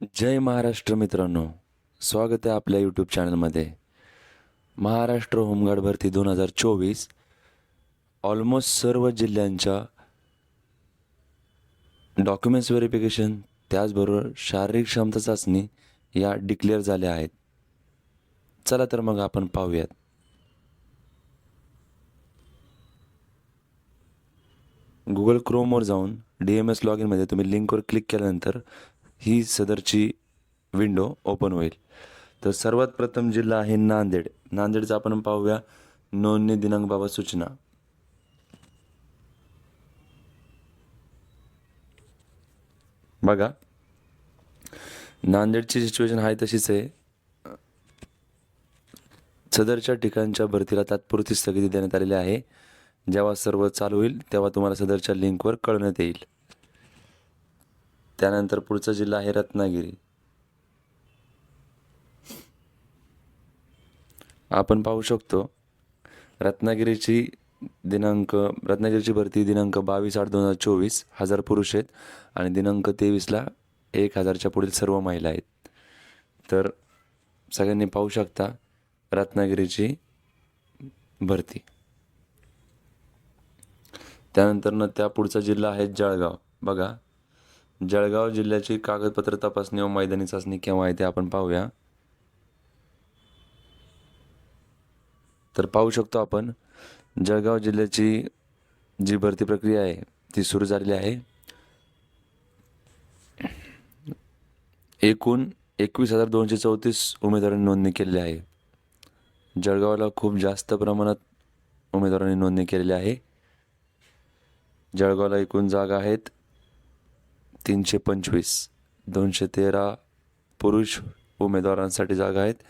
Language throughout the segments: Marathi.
जय महाराष्ट्र मित्रांनो. स्वागत आहे आपल्या यूट्यूब चॅनलमध्ये महाराष्ट्र होमगार्ड भरती दोन हजार चोवीस. ऑलमोस्ट सर्व जिल्ह्यांच्या डॉक्युमेंट्स व्हेरिफिकेशन त्याचबरोबर शारीरिक क्षमता चाचणी या डिक्लेअर झाल्या आहेत. चला तर मग आपण पाहूयात. गुगल क्रोमवर जाऊन डी एम एस लॉग इनमध्ये तुम्ही लिंकवर क्लिक केल्यानंतर ही सदरची विंडो ओपन होईल. तर सर्वात प्रथम जिल्हा आहे नांदेड. नांदेडचा आपण पाहूया. नोंदणी दिनांकबाबत सूचना. बघा. नांदेडची सिच्युएशन आहे तशीच आहे. सदरच्या ठिकाणच्या भरतीला तात्पुरती स्थगिती देण्यात आलेली आहे. जेव्हा सर्व चालू होईल तेव्हा तुम्हाला सदरच्या लिंकवर कळण्यात येईल. त्यानंतर पुढचा जिल्हा आहे रत्नागिरी. आपण पाहू शकतो रत्नागिरीची दिनांक रत्नागिरीची भरती दिनांक बावीस आठ दोन हजार चोवीस हजार पुरुष आहेत आणि दिनांक तेवीसला एक हजारच्या पुढील सर्व महिला आहेत. तर सगळ्यांनी पाहू शकता रत्नागिरीची भरती. त्यानंतरनं त्या पुढचा जिल्हा आहे जळगाव. बघा जळगाव जिल्ह्याची कागदपत्र तपासणी व मैदानी चाचणी केव्हा आहे ते आपण पाहूया. तर पाहू शकतो आपण जळगाव जिल्ह्याची जी भरती प्रक्रिया आहे ती सुरू झालेली आहे. एकूण एकवीस हजार दोनशे चौतीस उमेदवारांनी नोंदणी केलेली आहे. जळगावला खूप जास्त प्रमाणात उमेदवारांनी नोंदणी केलेली आहे. जळगावला एकूण जागा आहेत तीनशे पंचवीस दोनशे तेरा पुरुष उमेदवारांसाठी जागा आहेत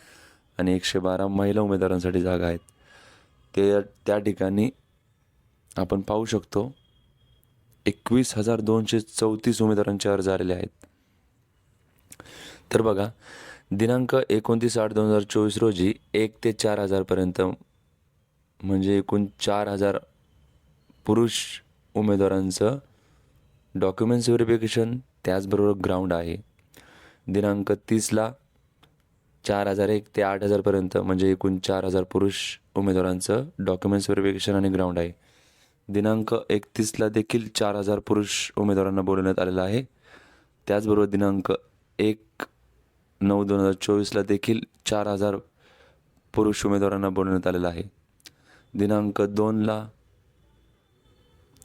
आणि एकशे बारा महिला उमेदवारांसाठी जागा आहेत. ते त्या ठिकाणी आपण पाहू शकतो एकवीस हजार दोनशे चौतीस उमेदवारांचे अर्ज आलेले आहेत. तर बघा दिनांक एकोणतीस आठ दोन हजार चोवीस रोजी एक ते चार हजारपर्यंत म्हणजे एकूण चार हजार पुरुष उमेदवारांचं डॉक्युमेंट्स व्हेरिफिकेशन त्याचबरोबर ग्राउंड आहे. दिनांक तीसला चार हजार एक ते आठ हजारपर्यंत म्हणजे एकूण चार हजार पुरुष उमेदवारांचं डॉक्युमेंट्स व्हेरिफिकेशन आणि ग्राउंड आहे. दिनांक एकतीसला देखील चार हजार पुरुष उमेदवारांना बोलवण्यात आलेलं आहे. त्याचबरोबर दिनांक एक नऊ दोन हजार चोवीसला देखील चार हजार पुरुष उमेदवारांना बोलवण्यात आलेलं आहे. दिनांक दोनला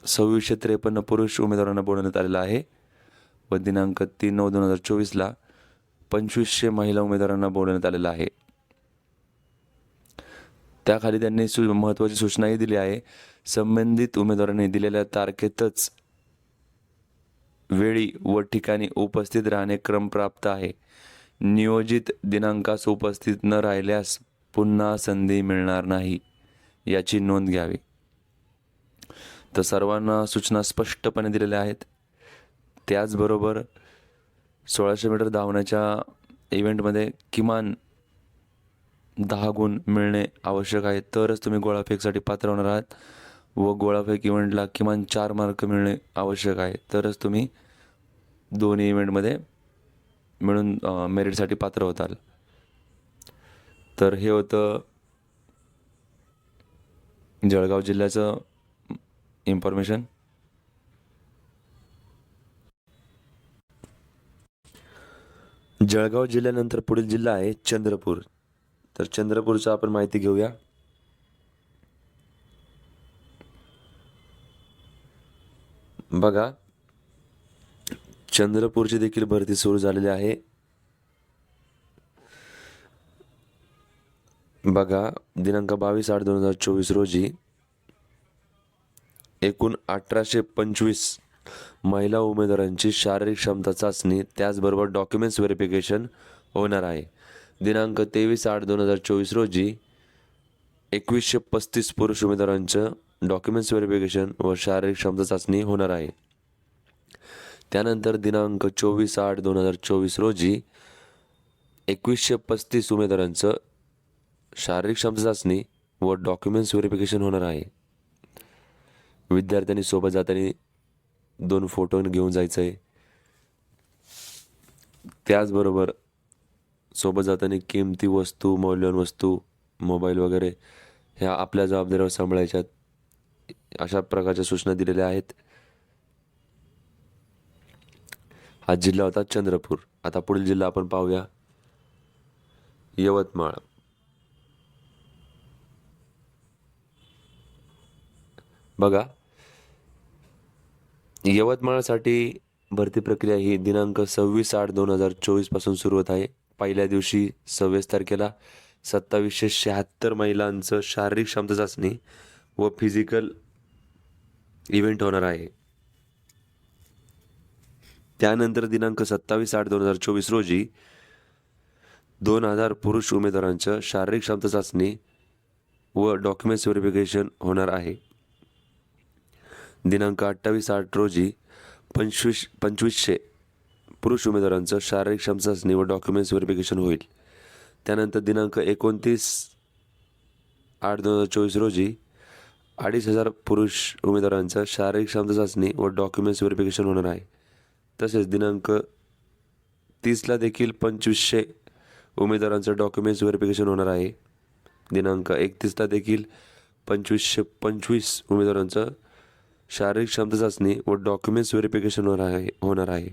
सव्वीसशे त्रेपन्न पुरुष उमेदवारांना बोलवण्यात आलेलं आहे. व दिनांक तीन नऊ दोन हजार चोवीसला पंचवीसशे महिला उमेदवारांना बोलवण्यात आलेलं आहे. त्याखाली त्यांनी सु महत्त्वाची सूचनाही दिली आहे. संबंधित उमेदवारांनी दिलेल्या तारखेतच वेळी व ठिकाणी उपस्थित राहणे क्रम प्राप्त आहे. नियोजित दिनांकास उपस्थित न राहिल्यास पुन्हा संधी मिळणार नाही याची नोंद घ्यावी. तर सर्वांना सूचना स्पष्टपणे दिलेल्या आहेत. त्याचबरोबर सोळाशे मीटर धावण्याच्या इव्हेंटमध्ये किमान दहा गुण मिळणे आवश्यक आहे. तरच तुम्ही गोळाफेकसाठी पात्र होणार आहात व गोळाफेक इव्हेंटला किमान चार मार्क मिळणे आवश्यक आहे. तरच तुम्ही दोन्ही इव्हेंटमध्ये मिळून मेरिटसाठी पात्र होताल. तर हे होतं जळगाव जिल्ह्याचं इन्फॉर्मेशन? जळगाव जिल्ह्यानंतर पुढील जिल्हा आहे चंद्रपूर. तर चंद्रपूरचं आपण माहिती घेऊया. बघा चंद्रपूरची देखील भरती सुरू झालेली आहे. बघा दिनांक बावीस आठ दोन हजार चोवीस रोजी एकूण अठराशे पंचवीस महिला उमेदवारांची शारीरिक क्षमता चाचणी त्याचबरोबर डॉक्युमेंट्स व्हेरिफिकेशन होणार आहे. दिनांक तेवीस आठ दोन हजार चोवीस रोजी एकवीसशे पस्तीस पुरुष उमेदवारांचं डॉक्युमेंट्स व्हेरिफिकेशन व शारीरिक क्षमता चाचणी होणार आहे. त्यानंतर दिनांक चोवीस आठ दोन हजार चोवीस रोजी एकवीसशे पस्तीस उमेदवारांचं शारीरिक क्षमता चाचणी व डॉक्युमेंट्स व्हेरिफिकेशन होणार आहे. विद्यार्थ्यांनी सोबत जाताना दोन फोटो घेऊन जायचं आहे त्याचबरोबर सोबत जाताना किमती वस्तू मौल्यवान वस्तू मोबाईल वगैरे ह्या आपल्या जबाबदारीवर सांभाळायच्यात. अशा प्रकारच्या सूचना दिलेल्या आहेत. हा जिल्हा होता चंद्रपूर. आता पुढील जिल्हा आपण पाहूया. यवतमाळ. बघा यवतमाळसाठी भरती प्रक्रिया ही दिनांक सव्वीस आठ दोन हजार चोवीसपासून सुरू होत आहे. पहिल्या दिवशी सव्वीस तारखेला सत्तावीसशे शहात्तर महिलांचं शारीरिक क्षमता चाचणी व फिजिकल इव्हेंट होणार आहे. त्यानंतर दिनांक सत्तावीस आठ दोन हजार चोवीस रोजी दोन हजार पुरुष उमेदवारांचं शारीरिक क्षमता चाचणी व डॉक्युमेंट्स व्हेरिफिकेशन होणार आहे. दिनांक अठ्ठावीस आठ रोजी पंचवीस पंचवीसशे पुरुष उमेदवारांचं शारीरिक क्षमता व डॉक्युमेंट्स व्हेरिफिकेशन होईल. त्यानंतर दिनांक एकोणतीस आठ दोन हजार चोवीस रोजी अडीच हजार पुरुष उमेदवारांचं शारीरिक क्षमता चाचणी व डॉक्युमेंट्स व्हेरिफिकेशन होणार आहे. तसेच दिनांक तीसला देखील पंचवीसशे उमेदवारांचं डॉक्युमेंट्स व्हेरिफिकेशन होणार आहे. दिनांक एकतीसला देखील पंचवीसशे पंचवीस उमेदवारांचं शारीरिक क्षमता चाचणी व डॉक्युमेंट्स व्हेरिफिकेशन होणार आहे होणार आहे.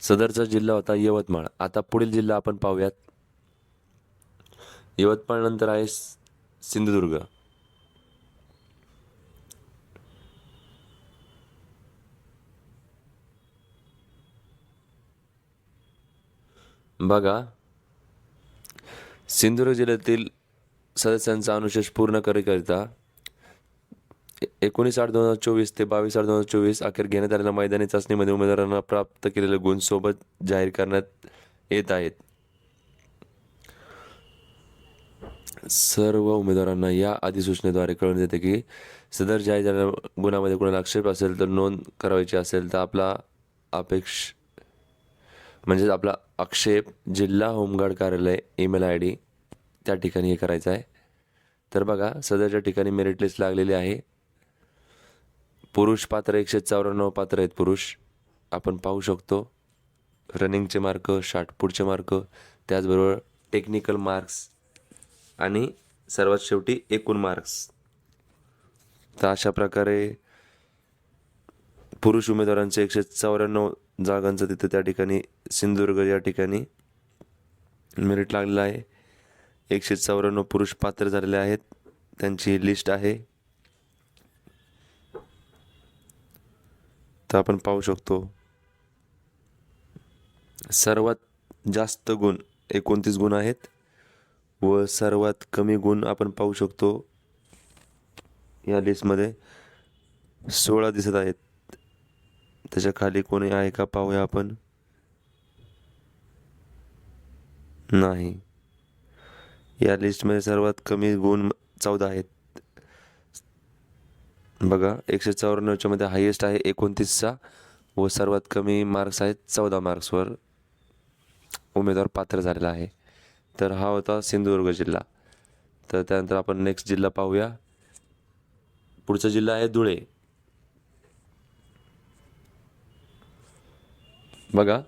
सदरचा जिल्हा होता यवतमाळ. आता पुढील जिल्हा आपण पाहूयात. यवतमाळ नंतर आहे सिंधुदुर्ग. बघा. सिंधुदुर्ग जिल्ह्यातील सदस्यांचा अनुशेष पूर्ण करीकरिता एकोणीस आठ दोन हजार चोवीस ते बावीस आठ दोन हजार चोवीस अखेर घेण्यात आलेल्या मैदानी चाचणीमध्ये उमेदवारांना प्राप्त केलेले गुण सोबत जाहीर करण्यात येत आहेत. सर्व उमेदवारांना या अधिसूचनेद्वारे कळून येते की सदर जाहीर झालेल्या गुणामध्ये कोणाला आक्षेप असेल तर नोंद करायची असेल तर आपला अपेक्ष म्हणजेच आपला आक्षेप जिल्हा होमगार्ड कार्यालय ईमेल आय डी त्या ठिकाणी हे करायचं आहे. तर बघा सदरच्या ठिकाणी मेरिट लिस्ट लागलेली आहे. पुरुष पात्र एकशे चौऱ्याण्णव पात्र आहेत पुरुष. आपण पाहू शकतो रनिंगचे मार्क शॉटपुटचे मार्क त्याचबरोबर टेक्निकल मार्क्स आणि सर्वात शेवटी एकूण मार्क्स तर अशा प्रकारे पुरुष उमेदवारांचे एकशे चौऱ्याण्णव जागांचं तिथं त्या ठिकाणी सिंधुदुर्ग या ठिकाणी मेरिट लागलेलं आहे. एकशे चौऱ्याण्णव पुरुष पात्र झालेले आहेत. त्यांची ही लिस्ट आहे. तर आपण पाहू शकतो. सर्वात जास्त गुण एकोणतीस गुण आहेत व सर्वात कमी गुण आपण पाहू शकतो या लिस्टमध्ये सोळा दिसत आहेत. त्याच्याखाली कोणी आहे का पाहूया आपण? नाही. या लिस्टमध्ये सर्वात कमी गुण चौदा आहेत. बघा एकशे चौऱ्याण्णवच्या मध्ये हायेस्ट आहे एकोणतीसचा व सर्वात कमी मार्क्स आहेत चौदा मार्क्सवर उमेदवार पात्र झालेला आहे. तर हा होता सिंधुदुर्ग जिल्हा. तर त्यानंतर आपण नेक्स्ट जिल्हा पाहूया. पुढचा जिल्हा आहे धुळे. बघा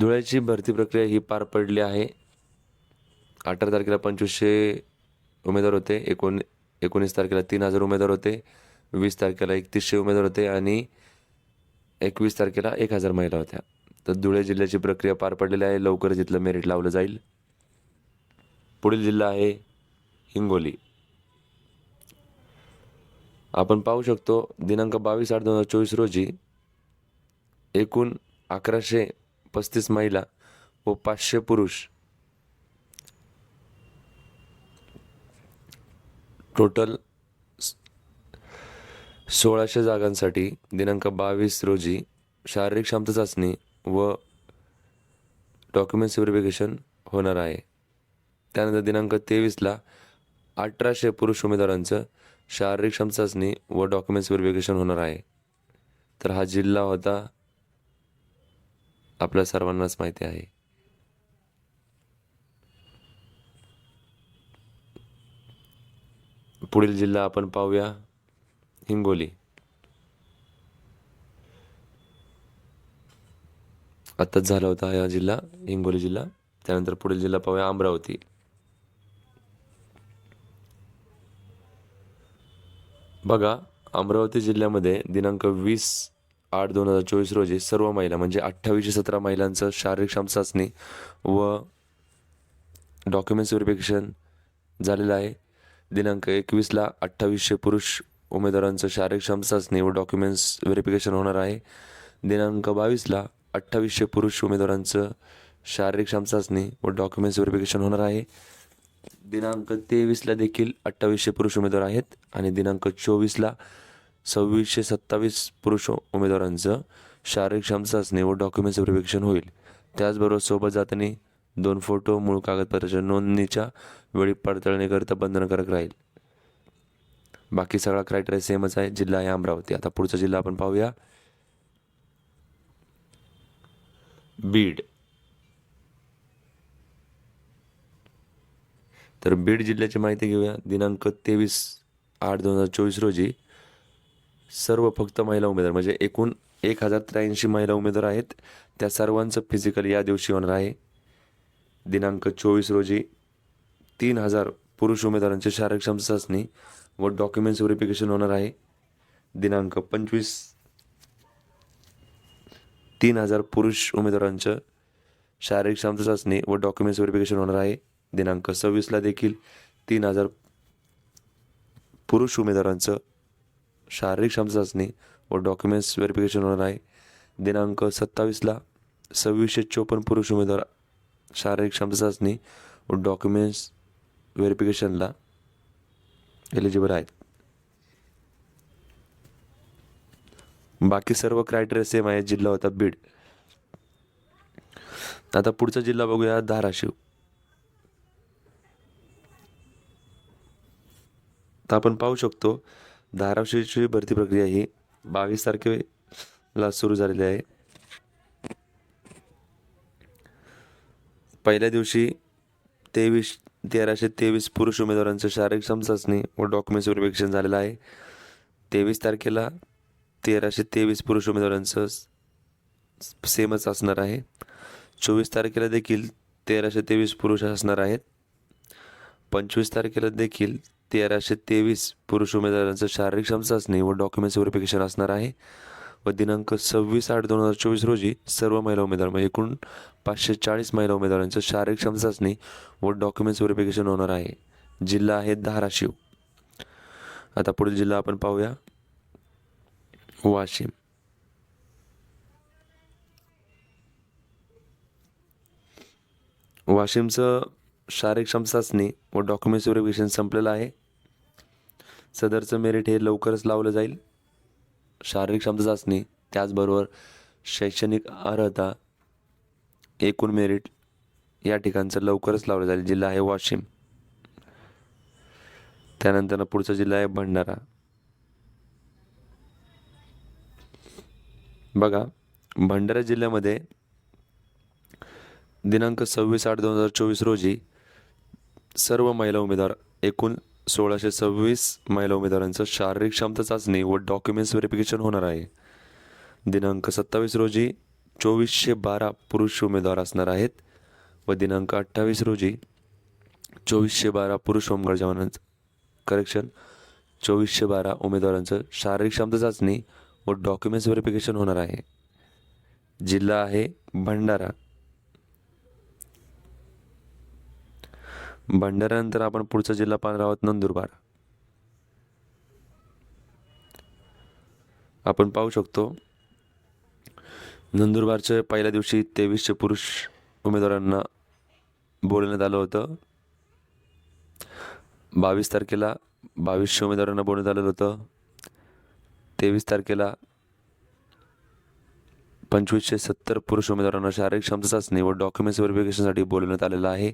धुळ्याची भरती प्रक्रिया ही पार पडली आहे. अठरा तारखेला पंचवीसशे उमेदवार होते एकोण एकोणीस तारखेला तीन हजार उमेदवार होते वीस तारखेला एकतीसशे उमेदवार होते आणि एकवीस तारखेला एक हजार महिला होत्या. तर धुळे जिल्ह्याची प्रक्रिया पार पडलेली आहे. लवकरच इथलं मेरिट लावलं जाईल. पुढील जिल्हा आहे हिंगोली. आपण पाहू शकतो दिनांक बावीस आठ दोन हजार चोवीस रोजी एकूण अकराशे पस्तीस महिला व पाचशे पुरुष टोटल स- सोळाशे जागांसाठी दिनांक बावीस रोजी शारीरिक क्षमता चाचणी व डॉक्युमेंट्स व्हेरिफिकेशन होणार आहे. त्यानंतर दिनांक तेवीसला अठराशे पुरुष उमेदवारांचं शारीरिक क्षमता चाचणी व डॉक्युमेंट्स व्हेरिफिकेशन होणार आहे. तर हा जिल्हा होता आपल्या सर्वांनाच माहिती आहे. पुढील जिल्हा आपण पाहूया. हिंगोली. आत्ताच झाला होता हा जिल्हा हिंगोली जिल्हा. त्यानंतर पुढील जिल्हा पाहूया अमरावती. बघा अमरावती जिल्ह्यामध्ये दिनांक वीस आठ दोन हजार चोवीस रोजी सर्व महिला म्हणजे अठ्ठावीसशे सतरा महिलांचं शारीरिक क्षम चाचणी व डॉक्युमेंट्स व्हेरिफिकेशन झालेलं आहे. दिनांक एकवीसला अठ्ठावीसशे पुरुष उमेदवारांचं शारीरिक क्षमता चाचणी व डॉक्युमेंट्स व्हेरिफिकेशन होणार आहे. दिनांक बावीसला अठ्ठावीसशे पुरुष उमेदवारांचं शारीरिक क्षमता चाचणी व डॉक्युमेंट्स व्हेरिफिकेशन होणार आहे. दिनांक तेवीसला देखील अठ्ठावीसशे पुरुष उमेदवार आहेत आणि दिनांक चोवीसला सव्वीसशे सत्तावीस पुरुष उमेदवारांचं शारीरिक क्षमता चाचणी व डॉक्युमेंट्स व्हेरिफिकेशन होईल. त्याचबरोबर सोबत जाताना दोन फोटो मूळ कागदपत्राच्या नोंदणीच्या वेळी पडताळणीकरिता बंधनकारक राहील. बाकी सगळा क्रायटेरिया सेमच आहे. जिल्हा आहे अमरावती. आता पुढचा जिल्हा आपण पाहूया. बीड. तर बीड जिल्ह्याची माहिती घेऊया. दिनांक तेवीस आठ दोन हजार चोवीस रोजी सर्व फक्त महिला उमेदवार म्हणजे एकूण एक हजार त्र्याऐंशी महिला उमेदवार आहेत. त्या सर्वांचं फिजिकल या दिवशी होणार आहे. दिनांक चोवीस रोजी तीन हजार पुरुष उमेदवारांची शारीरिक क्षमता चाचणी व डॉक्युमेंट्स व्हेरिफिकेशन होणार आहे. दिनांक पंचवीस तीन हजार पुरुष उमेदवारांचं शारीरिक क्षमता चाचणी व डॉक्युमेंट्स व्हेरिफिकेशन होणार आहे. दिनांक सव्वीसला देखील तीन हजार पुरुष उमेदवारांचं शारीरिक क्षमता चाचणी व डॉक्युमेंट्स व्हेरिफिकेशन होणार आहे. दिनांक सत्तावीसला सव्वीसशे चोपन्न पुरुष उमेदवार शारीरिक क्षमता चाचणी व डॉक्युमेंट्स व्हेरिफिकेशनला एलिजिबल आहेत. बाकी सर्व क्रायटेरिया सेम आहे जिल्हा होता बीड. आता पुढचा जिल्हा बघूया धाराशिव. तर आपण पाहू शकतो धाराशिवची भरती प्रक्रिया ही बावीस तारखेला सुरू झालेली आहे. पहिल्या दिवशी तेवीस तेराशे तेवीस पुरुष उमेदवारांचं शारीरिक क्षमता व डॉक्युमेंट्स व्हेरिफिकेशन झालेलं आहे. तेवीस तारखेला तेराशे तेवीस पुरुष उमेदवारांचं सेमच असणार आहे. चोवीस तारखेला देखील तेराशे तेवीस पुरुष असणार आहेत. पंचवीस तारखेला देखील तेराशे तेवीस पुरुष उमेदवारांचं शारीरिक क्षमता व डॉक्युमेंट्स व्हेरिफिकेशन असणार आहे. व दिनांक सव्वीस आठ दोन हजार चोवीस रोजी सर्व महिला उमेदवार म्हणजे एकूण पाचशे चाळीस महिला उमेदवारांचं शारीरिक क्षमता चाचणी व डॉक्युमेंट्स व्हेरिफिकेशन होणार आहे. जिल्हा आहे धाराशिव. आता पुढील जिल्हा आपण पाहूया. वाशिम. वाशिमचं शारीरिक क्षमता चाचणी व डॉक्युमेंट्स व्हेरिफिकेशन संपलेलं आहे. सदरचं मेरिट हे लवकरच लावलं जाईल. शारीरिक क्षमता चाचणी त्याचबरोबर शैक्षणिक अर्हता एकूण मेरिट या ठिकाणचं लवकरच लावलं जाईल. जिल्हा आहे वाशिम. त्यानंतर पुढचा जिल्हा आहे भंडारा. बघा भंडारा जिल्ह्यामध्ये दिनांक सव्वीस आठ दोन हजार चोवीस रोजी सर्व महिला उमेदवार एकूण सोळाशे सव्वीस महिला उमेदवारांचं शारीरिक क्षमता चाचणी व डॉक्युमेंट्स व्हेरिफिकेशन होणार आहे. दिनांक सत्तावीस रोजी चोवीसशे बारा पुरुष उमेदवार असणार आहेत व दिनांक अठ्ठावीस रोजी चोवीसशे बारा पुरुष होमगार्ड जवानांचं करेक्शन चोवीसशे बारा उमेदवारांचं शारीरिक क्षमता चाचणी व डॉक्युमेंट्स व्हेरिफिकेशन होणार आहे. जिल्हा आहे भंडारा. भंडाऱ्यानंतर आपण पुढचा जिल्हा पाहणार आहोत नंदुरबार. आपण पाहू शकतो नंदुरबारच्या पहिल्या दिवशी तेवीसशे पुरुष उमेदवारांना बोलवण्यात आलं होतं. बावीस तारखेला बावीसशे उमेदवारांना बोलण्यात आलेलं होतं. तेवीस तारखेला पंचवीसशे सत्तर पुरुष उमेदवारांना शारीरिक क्षमता चाचणी व डॉक्युमेंट्स व्हेरिफिकेशनसाठी बोलवण्यात आलेलं आहे.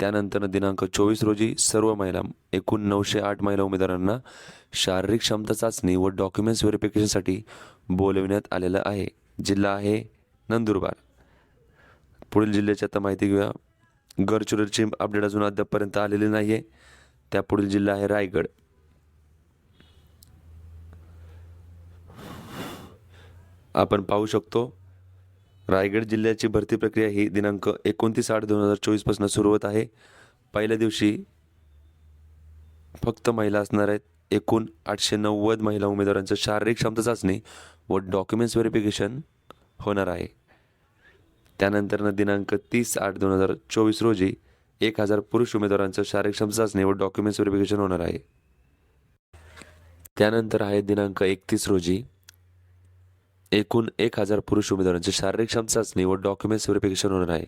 त्यानंतर दिनांक चोवीस रोजी सर्व महिला एकूण नऊशे आठ महिला उमेदवारांना शारीरिक क्षमता चाचणी व डॉक्युमेंट्स व्हेरिफिकेशनसाठी बोलविण्यात आलेलं आहे. जिल्हा आहे नंदुरबार. पुढील जिल्ह्याची आता माहिती घेऊया. गडचिरोलीची अपडेट अजून अद्यापपर्यंत आलेली नाही आहे त्या पुढील जिल्हा आहे रायगड. आपण पाहू शकतो रायगड जिल्ह्याची भरती प्रक्रिया ही दिनांक एकोणतीस आठ दोन हजार चोवीसपासून सुरू होत आहे. पहिल्या दिवशी फक्त महिला असणार आहेत. एकूण आठशे नव्वद महिला उमेदवारांचं शारीरिक क्षमता चाचणी व डॉक्युमेंट्स व्हेरिफिकेशन होणार आहे. त्यानंतरनं दिनांक तीस आठ दोन हजार चोवीस रोजी एक हजार पुरुष उमेदवारांचं शारीरिक क्षमता चाचणी व डॉक्युमेंट्स व्हेरिफिकेशन होणार आहे. त्यानंतर आहे दिनांक एकतीस रोजी एकूण एक हजार पुरुष उमेदवारांची शारीरिक क्षमता चाचणी व डॉक्युमेंट्स व्हेरिफिकेशन होणार आहे.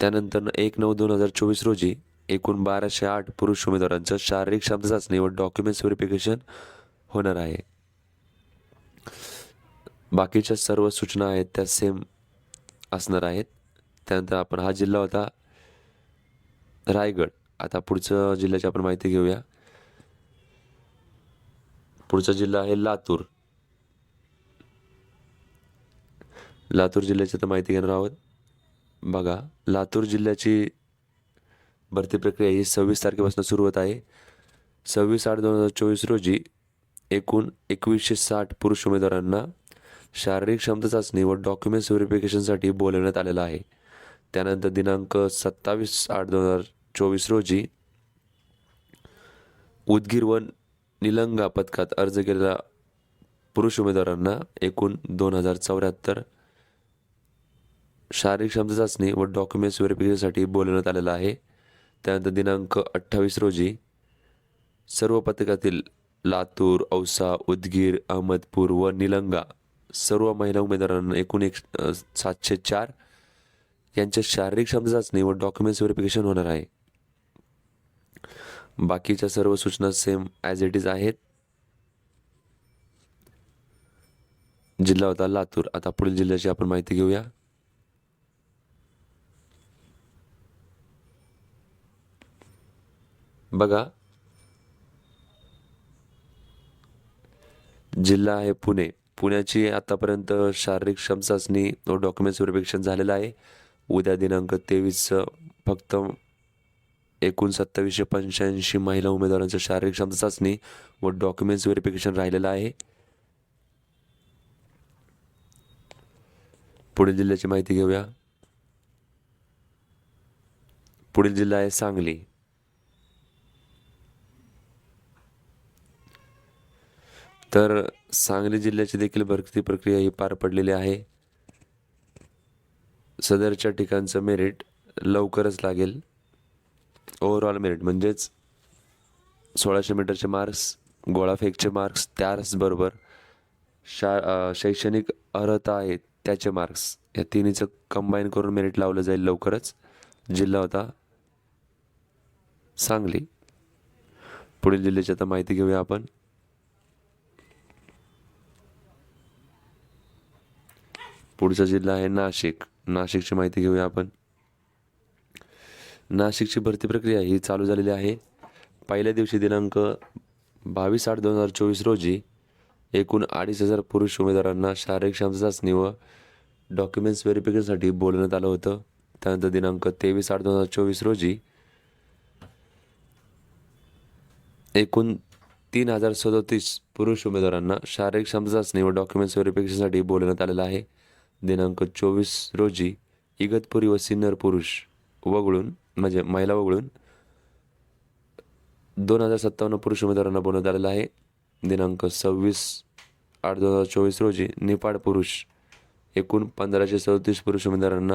त्यानंतर एक नऊ दोन हजार चोवीस रोजी एकूण बाराशे आठ पुरुष उमेदवारांचं शारीरिक क्षमता चाचणी व डॉक्युमेंट्स व्हेरिफिकेशन होणार आहे. बाकीच्या सर्व सूचना आहेत त्या सेम असणार आहेत. त्यानंतर आपण हा जिल्हा होता रायगड. आता पुढचं जिल्ह्याची आपण माहिती घेऊया. पुढचा जिल्हा आहे लातूर. लातूर जिल्ह्याची तर माहिती घेणार आहोत. बघा लातूर जिल्ह्याची भरती प्रक्रिया ही सव्वीस तारखेपासून सुरू होत आहे. सव्वीस आठ दोन हजार चोवीस रोजी एकूण एकवीसशे साठ पुरुष उमेदवारांना शारीरिक क्षमता चाचणी व डॉक्युमेंट्स व्हेरिफिकेशनसाठी बोलवण्यात आलेलं आहे. त्यानंतर दिनांक सत्तावीस आठ दोन हजार चोवीस रोजी उदगीर व निलंगा पथकात अर्ज केलेल्या पुरुष उमेदवारांना एकूण दोन हजार चौऱ्याहत्तर शारीरिक क्षमता चाचणी व डॉक्युमेंट्स व्हेरिफिकेशनसाठी बोलवण्यात आलेलं आहे. त्यानंतर दिनांक अठ्ठावीस रोजी सर्व पथकातील लातूर औसा उदगीर अहमदपूर व निलंगा सर्व महिला उमेदवारांना एकूण एक सातशे चार यांच्या शारीरिक क्षमता चाचणी व डॉक्युमेंट्स व्हेरिफिकेशन होणार आहे. बाकीच्या सर्व सूचना सेम ॲज इट इज आहेत. जिल्हा होता लातूर. आता पुढील जिल्ह्याची आपण माहिती घेऊया. बघा. जिल्हा आहे पुणे. पुण्याची आतापर्यंत शारीरिक क्षम चाचणी व डॉक्युमेंट्स व्हेरिफिकेशन झालेलं आहे. उद्या दिनांक तेवीस फक्त एकूण सत्तावीसशे पंच्याऐंशी महिला उमेदवारांचं शारीरिक क्षमता चाचणी व डॉक्युमेंट्स व्हेरिफिकेशन राहिलेलं आहे. पुणे जिल्ह्याची माहिती घेऊया. पुढील जिल्हा आहे सांगली. तर सांगली जिल्ह्याची देखील भरती प्रक्रिया ही पार पडलेली आहे. सदरच्या ठिकाणचं मेरिट लवकरच लागेल. ओव्हरऑल मेरिट म्हणजेच सोळाशे मीटरचे मार्क्स गोळाफेकचे मार्क्स त्याचबरोबर शा शैक्षणिक अर्हता आहे त्याचे मार्क्स या तिन्हीचं कंबाईन करून मेरिट लावलं जाईल लवकरच. जिल्हा होता सांगली. पुढील जिल्ह्याची आता माहिती घेऊया आपण. पुढचा जिल्हा आहे नाशिक. नाशिकची माहिती घेऊया आपण. नाशिकची भरती प्रक्रिया ही चालू झालेली आहे. पहिल्या दिवशी दिनांक बावीस आठ दोन हजार चोवीस रोजी एकूण अडीच हजार पुरुष उमेदवारांना शारीरिक क्षमता चाचणी व डॉक्युमेंट्स व्हेरिफिकेशनसाठी बोलवण्यात आलं होतं. त्यानंतर दिनांक तेवीस आठ दोन हजार चोवीस रोजी एकूण तीन हजार सदोतीस पुरुष उमेदवारांना शारीरिक क्षमता चाचणी व डॉक्युमेंट्स व्हेरिफिकेशनसाठी बोलवण्यात आलेलं आहे. दिनांक चोवीस रोजी इगतपुरी व सिन्नर पुरुष वगळून म्हणजे महिला वगळून दोन हजार सत्तावन्न पुरुष उमेदवारांना बोलवण्यात आलेलं आहे. दिनांक सव्वीस आठ दोन हजार चोवीस रोजी निपाड पुरुष एकूण पंधराशे सदतीस पुरुष उमेदवारांना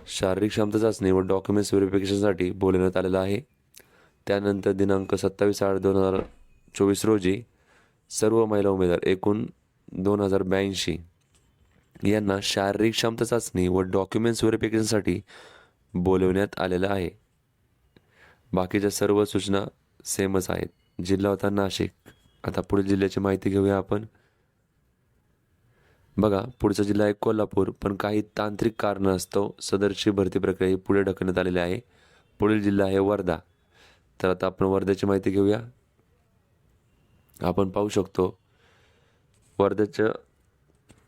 शारीरिक क्षमता चाचणी व डॉक्युमेंट्स व्हेरिफिकेशनसाठी बोलवण्यात आलेलं आहे. त्यानंतर दिनांक सत्तावीस आठ दोन हजार चोवीस रोजी सर्व महिला उमेदवार एकूण दोन हजार ब्याऐंशी यांना शारीरिक क्षमता चाचणी व डॉक्युमेंट्स व्हेरिफिकेशनसाठी बोलवण्यात आलेलं आहे. बाकीच्या सर्व सूचना सेमच आहेत. जिल्हा होता नाशिक. आता पुढील जिल्ह्याची माहिती घेऊया आपण. बघा पुढचा जिल्हा आहे कोल्हापूर पण काही तांत्रिक कारणास्तव सदरची भरती प्रक्रिया ही पुढे ढकलण्यात आलेली आहे. पुढील जिल्हा आहे वर्धा. तर आता आपण वर्ध्याची माहिती घेऊया. आपण पाहू शकतो. वर्ध्याच्या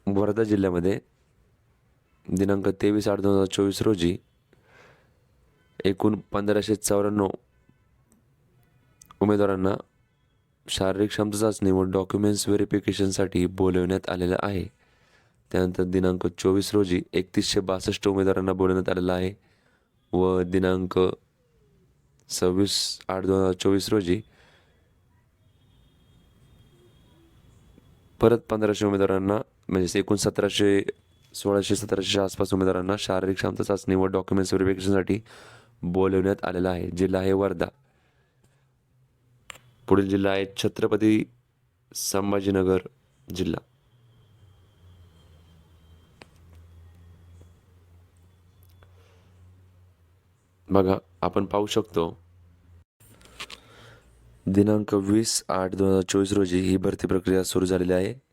वर्धा जिल्ह्यामध्ये दिनांक तेवीस आठ दोन हजार चोवीस रोजी एकूण पंधराशे चौऱ्याण्णव उमेदवारांना शारीरिक क्षमता चाचणी व डॉक्युमेंट्स व्हेरिफिकेशनसाठी बोलवण्यात आलेलं आहे. त्यानंतर दिनांक चोवीस रोजी एकतीसशे बासष्ट उमेदवारांना बोलवण्यात आलेलं आहे व दिनांक सव्वीस आठ दोन हजार चोवीस रोजी परत पंधराशे उमेदवारांना म्हणजे एकूण सतराशे सोळाशे सतराशेच्या आसपास उमेदवारांना शारीरिक क्षमता चाचणी व डॉक्युमेंट्स व्हेरिफिकेशनसाठी बोलवण्यात आलेला आहे. जिल्हा आहे वर्धा. पुढील जिल्हा आहे छत्रपती संभाजीनगर जिल्हा. बघा आपण पाहू शकतो. दिनांक वीस आठ दोन हजार चोवीस रोजी ही भरती प्रक्रिया सुरू झालेली आहे.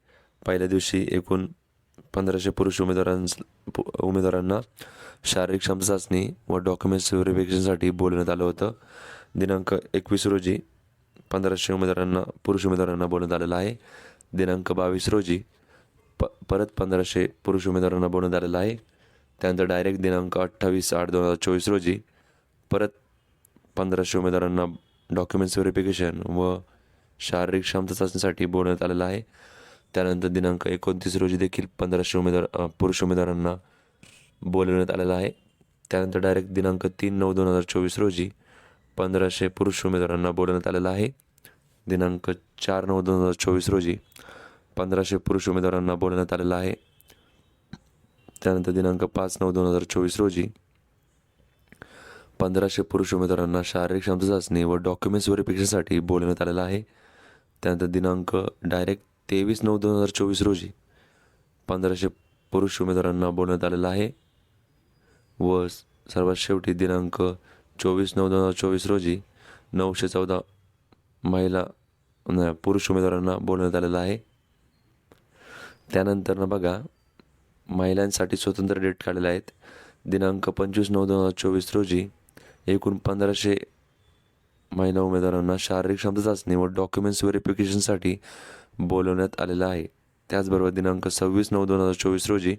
पहिल्या दिवशी एकूण पंधराशे पुरुष उमेदवारांस पु- उमेदवारांना शारीरिक क्षमता चाचणी व डॉक्युमेंट्स व्हेरिफिकेशनसाठी बोलवण्यात आलं होतं. दिनांक एकवीस रोजी पंधराशे उमेदवारांना पुरुष उमेदवारांना बोलवण्यात आलेलं आहे. दिनांक बावीस रोजी प परत पंधराशे पुरुष उमेदवारांना बोलवण्यात आलेलं आहे. त्यानंतर डायरेक्ट दिनांक अठ्ठावीस आठ दोन हजार चोवीस रोजी परत पंधराशे उमेदवारांना डॉक्युमेंट्स व्हेरिफिकेशन व शारीरिक क्षमता चाचणीसाठी बोलवण्यात आलेलं आहे. त्यानंतर दिनांक एकोणतीस रोजी देखील पंधराशे उमेदवार पुरुष उमेदवारांना बोलवण्यात आलेलं आहे. त्यानंतर डायरेक्ट दिनांक तीन नऊ दोन हजार चोवीस रोजी पंधराशे पुरुष उमेदवारांना बोलवण्यात आलेलं आहे. दिनांक चार नऊ दोन हजार चोवीस रोजी पंधराशे पुरुष उमेदवारांना बोलवण्यात आलेलं आहे. त्यानंतर दिनांक पाच नऊ दोन हजार चोवीस रोजी पंधराशे पुरुष उमेदवारांना शारीरिक क्षमता चाचणी व डॉक्युमेंट्स व्हेरिफिकेशनसाठी बोलवण्यात आलेलं आहे. त्यानंतर दिनांक डायरेक्ट तेवीस नऊ दोन हजार चोवीस रोजी पंधराशे पुरुष उमेदवारांना बोलण्यात आलेलं आहे. व सर्वात शेवटी दिनांक चोवीस नऊ दोन हजार चोवीस रोजी नऊशे चौदा महिला न, पुरुष उमेदवारांना बोलण्यात आलेलं आहे. त्यानंतर ना बघा महिलांसाठी स्वतंत्र डेट काढलेले आहेत. दिनांक पंचवीस नऊ दोन हजार चोवीस रोजी एकूण पंधराशे महिला उमेदवारांना शारीरिक क्षमता चाचणी व डॉक्युमेंट्स व्हेरिफिकेशनसाठी बोलवण्यात आलेलं आहे. त्याचबरोबर दिनांक सव्वीस नऊ दोन हजार चोवीस रोजी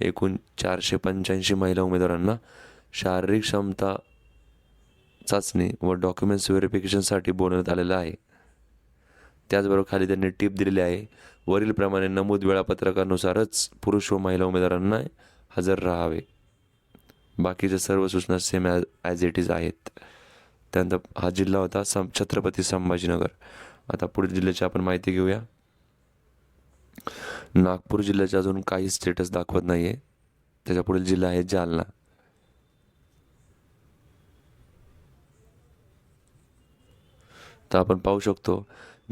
एकूण चारशे पंच्याऐंशी महिला उमेदवारांना शारीरिक क्षमता चाचणी व डॉक्युमेंट्स व्हेरिफिकेशनसाठी बोलवण्यात आलेलं आहे. त्याचबरोबर खाली त्यांनी टीप दिलेली आहे. वरीलप्रमाणे नमूद वेळापत्रकानुसारच पुरुष व महिला उमेदवारांना हजर राहावे. बाकीच्या सर्व सूचना same as as it is आहेत. त्यानंतर हा जिल्हा होता सं छत्रपती संभाजीनगर. आता पुढील जिल्ह्याची आपण माहिती घेऊया. नागपूर जिल्ह्याचे अजून काही स्टेटस दाखवत नाही आहे त्याच्या पुढील जिल्हा आहे जालना. तर आपण पाहू शकतो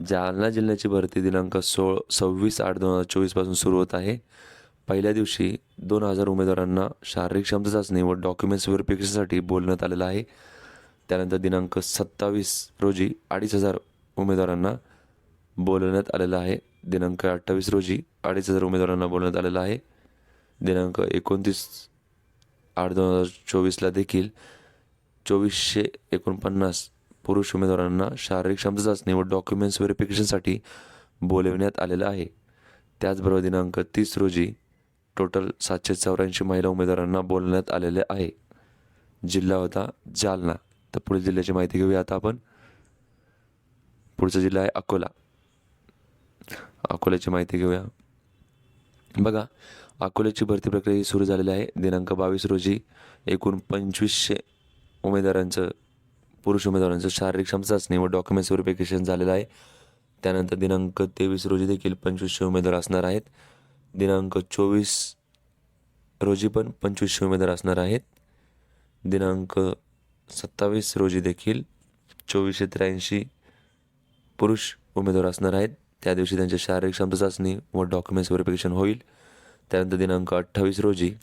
जालना जिल्ह्याची भरती दिनांक सोळ सव्वीस आठ दोन हजार चोवीसपासून सुरू होत आहे. पहिल्या दिवशी दोन हजार उमेदवारांना शारीरिक क्षमता चाचणी व डॉक्युमेंट्स व्हेरिफिकेशनसाठी बोलण्यात आलेलं आहे. त्यानंतर दिनांक सत्तावीस रोजी अडीच हजार उमेदवारांना बोलवण्यात आलेलं आहे. दिनांक अठ्ठावीस रोजी अडीच हजार उमेदवारांना बोलवण्यात आलेलं आहे. दिनांक एकोणतीस आठ दोन हजार चोवीसला देखील चोवीसशे एकोणपन्नास पुरुष उमेदवारांना शारीरिक क्षमता चाचणी व डॉक्युमेंट्स व्हेरिफिकेशनसाठी बोलवण्यात आलेलं आहे. त्याचबरोबर दिनांक तीस रोजी टोटल सातशे चौऱ्याऐंशी महिला उमेदवारांना बोलवण्यात आलेले आहे. जिल्हा होता जालना. तर पुढील जिल्ह्याची माहिती घेऊया आता आपण. पुढचा जिल्हा आहे अकोला. अकोल्याची माहिती घेऊया. बघा अकोल्याची भरती प्रक्रिया ही सुरू झालेली आहे. दिनांक बावीस रोजी एकूण पंचवीसशे उमेदवारांचं पुरुष उमेदवारांचं शारीरिक क्षमता चाचणी व डॉक्युमेंट्स व्हेरिफिकेशन झालेलं आहे. त्यानंतर दिनांक तेवीस रोजी देखील पंचवीसशे उमेदवार असणार आहेत. दिनांक चोवीस रोजी पण पंचवीसशे उमेदवार असणार आहेत. दिनांक सत्तावीस रोजी देखील चोवीसशे त्र्याऐंशी पुरुष उमेदवार असणार आहेत. त्या दिवशी त्यांची शारीरिक क्षमता चाचणी व डॉक्युमेंट्स व्हेरिफिकेशन होईल. त्यानंतर दिनांक अठ्ठावीस रोजी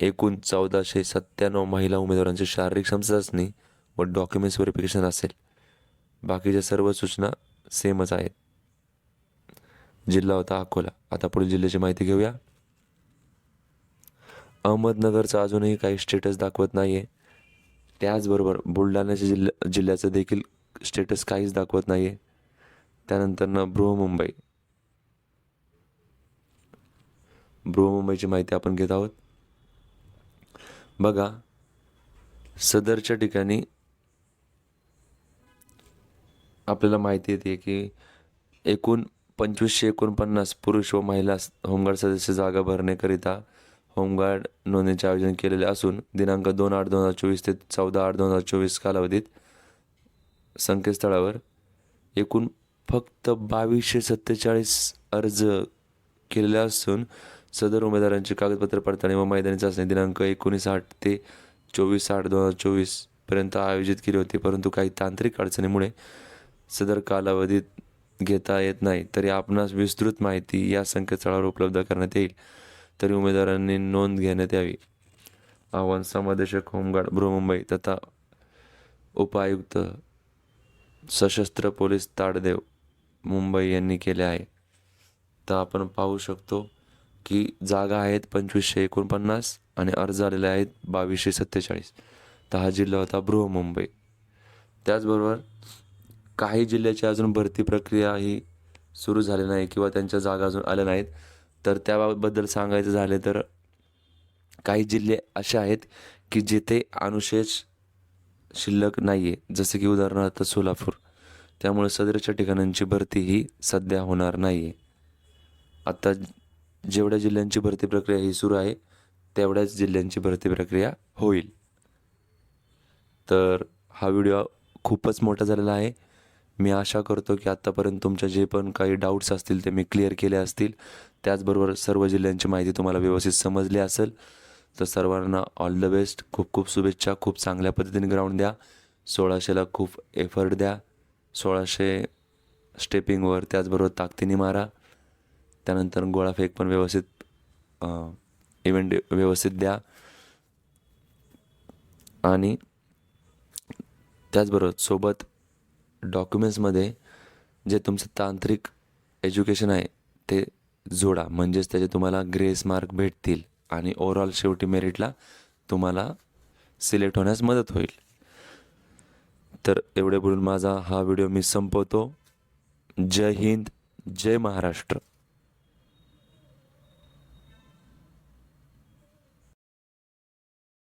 एकूण चौदाशे सत्त्याण्णव महिला उमेदवारांची शारीरिक क्षमता चाचणी व डॉक्युमेंट्स व्हेरिफिकेशन असेल. बाकीच्या सर्व सूचना सेमच आहेत. जिल्हा होता अकोला. आता पुढील जिल्ह्याची माहिती घेऊया. अहमदनगरचा अजूनही काही स्टेटस दाखवत नाही आहे त्याचबरोबर बुलढाण्याच्या जिल्ह्या जिल्ह्याचं देखील स्टेटस काहीच दाखवत नाही आहे त्यानंतर ना बृहमुंबई. बृहमुंबईची माहिती आपण घेत आहोत. बघा सदरच्या ठिकाणी आपल्याला माहिती येते की एकूण पंचवीसशे एकोणपन्नास पुरुष व महिला होमगार्ड सदस्य जागा भरण्याकरिता होमगार्ड नोंदणीचे आयोजन केलेले असून दिनांक दोन आठ दोन हजार चोवीस ते चौदा आठ दोन हजार चोवीस कालावधीत संकेतस्थळावर एकूण फक्त बावीसशे सत्तेचाळीस अर्ज केलेले असून सदर उमेदवारांची कागदपत्र पडताळणी व मैदानी चाचणी दिनांक एकोणीस आठ ते चोवीस आठ दोन हजार चोवीसपर्यंत आयोजित केली होती परंतु काही तांत्रिक अडचणीमुळे सदर कालावधीत घेता येत नाही. तरी आपणास विस्तृत माहिती या संकेतस्थळावर उपलब्ध करण्यात येईल. तरी उमेदवारांनी नोंद घेण्यात यावी. आव्हान समादेशक होमगार्ड बृहमुंबई तथा उपायुक्त सशस्त्र पोलीस ताडदेव मुंबई यांनी केले आहे. तर आपण पाहू शकतो की जागा आहेत पंचवीसशे एकोणपन्नास आणि अर्ज आलेले आहेत बावीसशे सत्तेचाळीस. तर हा जिल्हा होता बृहमुंबई. त्याचबरोबर काही जिल्ह्याची अजून भरती प्रक्रिया ही सुरू झाली नाही किंवा त्यांच्या जागा अजून आल्या नाहीत. तर त्याबद्दल सांगायचं झाले तर काही जिल्हे असे आहेत की जिथे अनुशेष शिल्लक नाही आहे जसं की उदाहरणार्थ सोलापूर. त्यामुळे सदरच्या ठिकाणांची भरती ही सध्या होणार नाही आहे आत्ता जेवढ्या जिल्ह्यांची भरती प्रक्रिया ही सुरू आहे तेवढ्याच जिल्ह्यांची भरती प्रक्रिया होईल. तर हा व्हिडिओ खूपच मोठा झालेला आहे. मी आशा करतो की आत्तापर्यंत तुमच्या जे पण काही डाऊट्स असतील ते मी क्लिअर केले असतील. त्याचबरोबर सर्व जिल्ह्यांची माहिती तुम्हाला व्यवस्थित समजली असेल तर सर्वांना ऑल द बेस्ट खूप खूप शुभेच्छा. खूप चांगल्या पद्धतीने ग्राउंड द्या. सोळाशेला खूप एफर्ट द्या. सोळाशे स्टेपिंगवर त्याचबरोबर ताकदीने मारा. त्यानंतर गोळाफेक पण व्यवस्थित इव्हेंट व्यवस्थित द्या. आणि त्याचबरोबर सोबत डॉक्युमेंट्समध्ये जे तुमचं तांत्रिक एज्युकेशन आहे ते जोडा. म्हणजेच त्याचे तुम्हाला ग्रेस मार्क भेटतील आणि ओव्हरऑल शेवटी मेरिटला तुम्हाला सिलेक्ट होण्यास मदत होईल. तर एवढे बोलून माझा हा व्हिडिओ मी संपवतो. जय हिंद जय महाराष्ट्र.